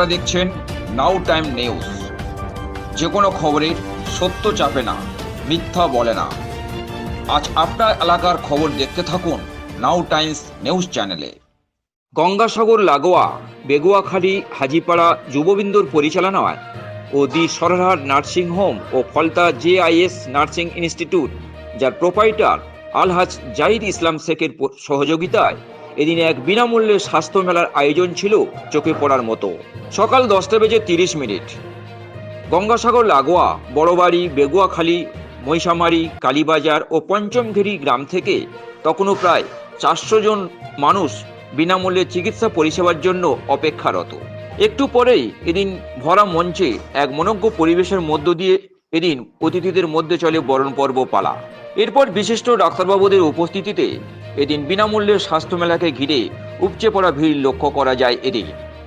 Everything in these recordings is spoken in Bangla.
আপনারা দেখছেন নাও টাইম নিউজ। যে কোনো খবরের সত্য চাপে না, মিথ্যা বলে না। আজ আপনার এলাকার খবর দেখতে থাকুন নাও টাইমস নিউজ চ্যানেলে। গঙ্গাসাগর, লাগোয়া, বেগুয়াখালী, হাজিপাড়া যুববিন্দুর পরিচালনায় ও দি সরহাট নার্সিং হোম ও ফলতা জেআইএস নার্সিং ইনস্টিটিউট, যার প্রোপাইটার আলহাজ জাহিদ ইসলাম শেখের সহযোগিতায় এদিন এক বিনামূল্যে স্বাস্থ্য মেলার আয়োজন ছিল চোখে পড়ার মতো। সকাল দশটা বেজে তিরিশ মিনিট। গঙ্গাসাগর, লাগোয়া, বড়বাড়ি, বেগুয়াখালী, মহিষামারি, কালীবাজার ও পঞ্চমঘেরি গ্রাম থেকে তখনও প্রায় চারশো জন মানুষ বিনামূল্যে চিকিৎসা পরিষেবার জন্য অপেক্ষারত। একটু পরেই এদিন ভরা মঞ্চে এক মনজ্ঞ পরিবেশের মধ্য দিয়ে এদিন অতিথিদের মধ্যে চলে বরণ পর্ব পালা। এরপর বিশিষ্ট ডাক্তারবাবুদের উপস্থিতিতে এদিন বিনামূল্যে স্বাস্থ্য মেলাকে ঘিরে উপচে পড়া ভিড় লক্ষ্য করা যায় এদিন।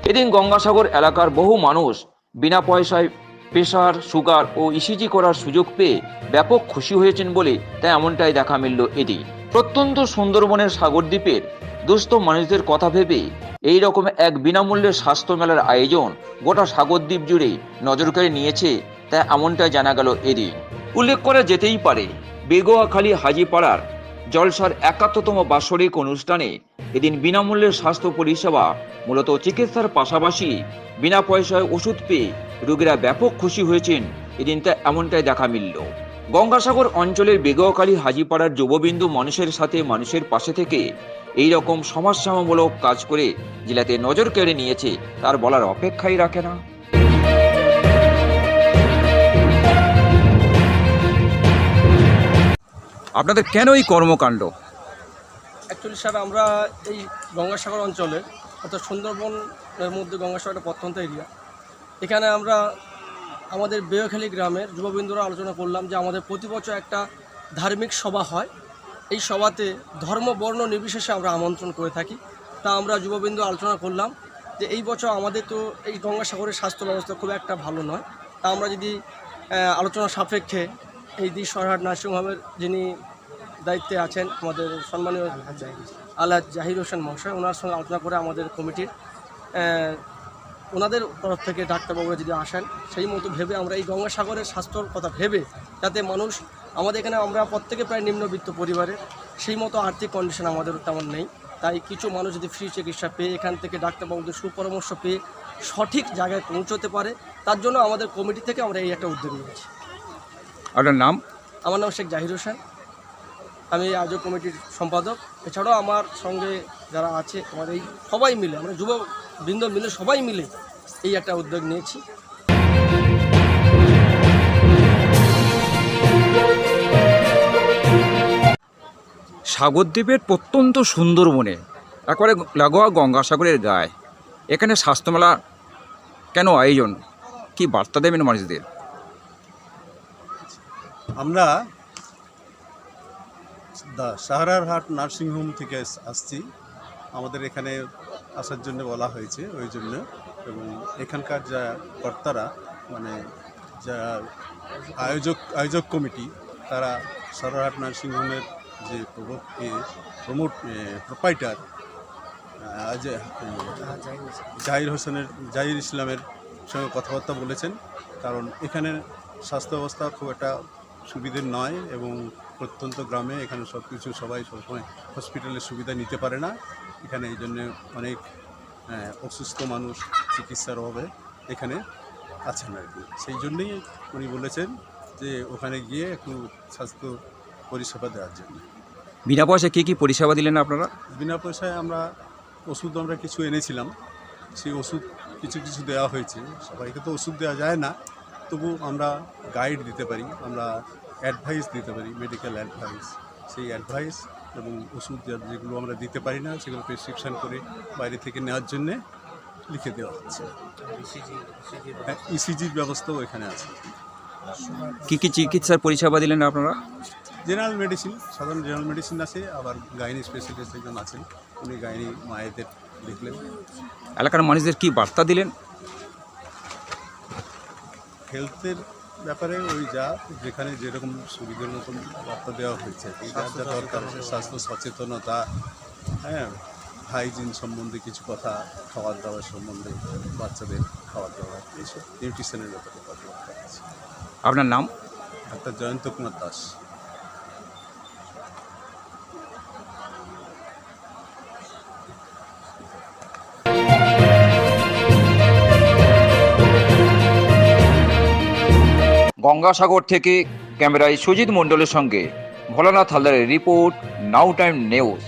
এদিন গঙ্গাসাগর এলাকার বহু মানুষ বিনা পয়সায় প্রেশার সুগার ও ইসিজি করার সুযোগ পেয়ে ব্যাপক খুশি হয়েছেন বলে তাই এমনটাই দেখা মিলল এদিন। প্রত্যন্ত সুন্দরবনের সাগরদ্বীপের দুস্থ মানুষদের কথা ভেবে এই রকম এক বিনামূল্যে স্বাস্থ্য মেলার আয়োজন গোটা সাগরদ্বীপ জুড়ে নজর কেড়ে নিয়েছে তা এমনটাই জানা গেল এদিন। উল্লেখ করা যেতেই পারে বেগোয়াখালী হাজিপাড়ার জলসার একাত্ততম বাৎসরিক অনুষ্ঠানে এদিন বিনামূল্যে স্বাস্থ্য পরিষেবা, মূলত চিকিৎসার পাশাপাশি বিনা পয়সায় ওষুধ পেয়ে রোগীরা ব্যাপক খুশি হয়েছেন। এদিন তা এমনটাই দেখা মিলল। গঙ্গাসাগর অঞ্চলের বেগওয়াখালী হাজিপাড়ার যুববিন্দু মানুষের সাথে মানুষের পাশে থেকে এই রকম সমাজসেবামূলক কাজ করে জেলাতে নজর কেড়ে নিয়েছে, তার বলার অপেক্ষাই রাখে না। আপনাদের কেন এই কর্মকাণ্ড? অ্যাকচুয়ালি স্যার আমরা এই গঙ্গাসাগর অঞ্চলে, অর্থাৎ সুন্দরবনের মধ্যে গঙ্গাসাগর একটা প্রত্যন্ত এরিয়া এখানে আমরা আমাদের বেয়খালী গ্রামের যুববৃন্দরা আলোচনা করলাম যে আমাদের প্রতি বছর একটা ধার্মিক সভা হয়। এই সভাতে ধর্ম, বর্ণ নির্বিশেষে আমরা আমন্ত্রণ করে থাকি। তা আমরা যুববৃন্দ আলোচনা করলাম যে এই বছর আমাদের তো এই গঙ্গাসাগরের স্বাস্থ্য ব্যবস্থা খুব একটা ভালো নয়। তা আমরা যদি আলোচনা সাপেক্ষে এই দি সরহাট নার্সিংহোমের যিনি দায়িত্বে আছেন আমাদের সম্মানীয় আল্লাহ জাহির হোসেন মহাশয়, ওনার সঙ্গে আলোচনা করে আমাদের কমিটির ওনাদের তরফ থেকে ডাক্তারবাবুরা যদি আসেন, সেই মতো ভেবে আমরা এই গঙ্গাসাগরের স্বাস্থ্যর কথা ভেবে যাতে মানুষ, আমাদের এখানে আমরা প্রত্যেকে প্রায় নিম্নবিত্ত পরিবারের, সেই মতো আর্থিক কন্ডিশন আমাদের তেমন নেই। তাই কিছু মানুষ যদি ফ্রি চিকিৎসা পেয়ে, এখান থেকে ডাক্তারবাবুদের সুপরামর্শ পেয়ে সঠিক জায়গায় পৌঁছতে পারে, তার জন্য আমাদের কমিটি থেকে আমরা এই একটা উদ্যোগ নিয়েছি। আপনার নাম? আমার নাম শেখ জাহির হোসেন। আমি আয়োজক কমিটির সম্পাদক। এছাড়াও আমার সঙ্গে যারা আছে আমার এই সবাই মিলে আমরা যুব বৃন্দ মিলে সবাই মিলে এই একটা উদ্যোগ নিয়েছি। সাগরদ্বীপের প্রত্যন্ত সুন্দরবনে একবারে লাগোয়া গঙ্গাসাগরের গায়ে। এখানে স্বাস্থ্যমেলা কেন আয়োজন? কি বার্তা দেবেন মানুষদের? আমরা দা সাহারার হাট নার্সিংহোম থেকে আসছি। আমাদের এখানে আসার জন্য বলা হয়েছে ওই জন্য। এবং এখানকার যা কর্তারা মানে যা আয়োজক আয়োজক কমিটি, তারা সারারহাট নার্সিংহোমের যে প্রমোট প্রোপাইটার জাহির হোসেনের, জাহির ইসলামের সঙ্গে কথাবার্তা বলেছেন। কারণ এখানের স্বাস্থ্য ব্যবস্থা খুব একটা সুবিধের নয় এবং প্রত্যন্ত গ্রামে এখানে সব কিছু সবাই সবসময় হসপিটালের সুবিধা নিতে পারে না। এখানে এই জন্যে অনেক অসুস্থ মানুষ চিকিৎসার অভাবে এখানে আছেন আর কি। সেই জন্যই উনি বলেছেন যে ওখানে গিয়ে একটু স্বাস্থ্য পরিষেবা দেওয়ার জন্য। বিনা পয়সায় কী কী পরিষেবা দিলেন আপনারা? বিনা পয়সায় আমরা ওষুধ আমরা কিছু এনেছিলাম। সেই ওষুধ কিছু কিছু দেওয়া হয়েছে। সবাইকে তো ওষুধ দেওয়া যায় না। তবু আমরা গাইড দিতে পারি আমরা অ্যাডভাইস দিতে পারি মেডিকেল অ্যাডভাইস সেই অ্যাডভাইস এবং ওষুধ যেগুলো আমরা দিতে পারি না সেগুলো প্রেসক্রিপশন করে বাইরে থেকে নেওয়ার জন্যে লিখে দেওয়া হচ্ছে। ইসিজির ব্যবস্থাও এখানে আছে। কী কী চিকিৎসার পরিষেবা দিলেন আপনারা? জেনারেল মেডিসিন সাধারণ জেনারেল মেডিসিন আছে আবার গাইনি স্পেশালিস্ট একজন আছেন উনি গাইনি মায়েদের দেখলেন। এলাকার মানুষদের কি বার্তা দিলেন? হেলথের ব্যাপারে ওই যা যেখানে যেরকম সুবিধের মতন বার্তা দেওয়া হয়েছে যার যা দরকার স্বাস্থ্য সচেতনতা হ্যাঁ হাইজিন সম্বন্ধে কিছু কথা খাবার দাবার সম্বন্ধে বাচ্চাদের খাবার দাবার এইসব নিউট্রিশনের ব্যাপারে কথাবার্তা আছে আপনার নাম? ডাক্তার জয়ন্ত কুমার দাস। গঙ্গাসাগর থেকে ক্যামেরায় সুজিত মণ্ডলের সঙ্গে ভোলানাথ হালদারের রিপোর্ট নাও টাইম নিউজ।